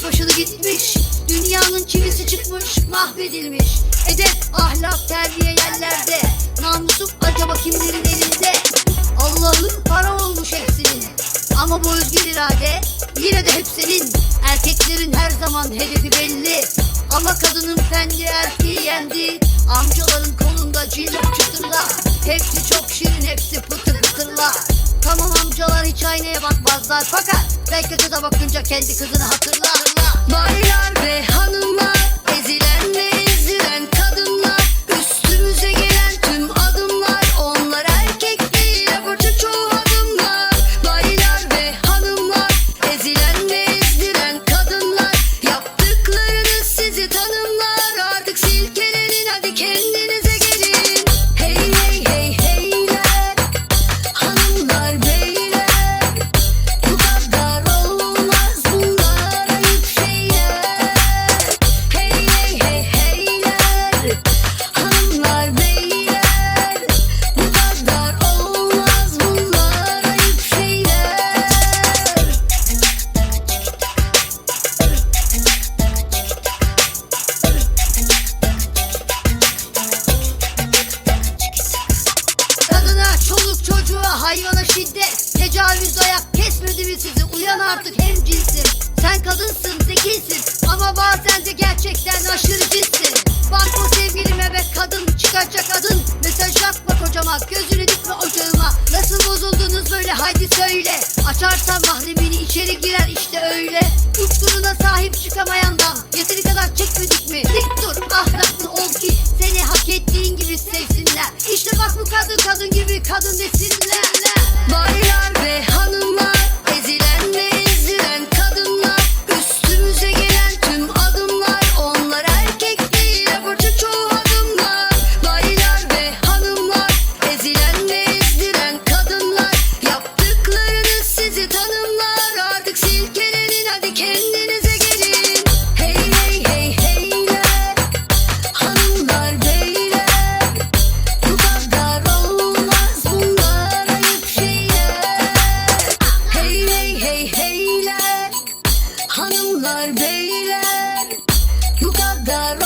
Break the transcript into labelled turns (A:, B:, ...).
A: Almış başını gitmiş. Dünyanın çivisi çıkmış mahvedilmiş. Edep, ahlak, terbiye yerlerde. Namusum acaba kimlerin elinde? Allah'ın para olmuş hepsinin. Ama bu özgür irade yine de hep senin. Erkeklerin her zaman hedefi belli. Ama kadının fendi erkeği yendi. Amcaların kolunda cillop çıtırla Hepsi çok şirin hepsi pıtır pıtırla Amcalar hiç aynaya bakmazlar. Fakat belki kıza bakınca kendi kızını hatırlar Baylar ve hanımlar şiddet Tecavüz ayak kesmedi mi sizi? Uyan artık hem cinsin. Sen kadınsın, zekisin. Ama bazen de gerçekten aşırı cinsin. Bakma sevgilime be kadın Çıkacak adın. Mesaj atma kocama Gözünü dikme ocağıma. Nasıl bozuldunuz böyle haydi söyle. Açarsan mahremini içeri girer işte öyle. Tutturuna sahip çıkamayandan Yeteri kadar çekmedik mi? Dik dur ahlaklı ol ki Seni hak ettiğin gibi sevsinler. İşte bak bu kadın kadın gibi kadın desinler You got that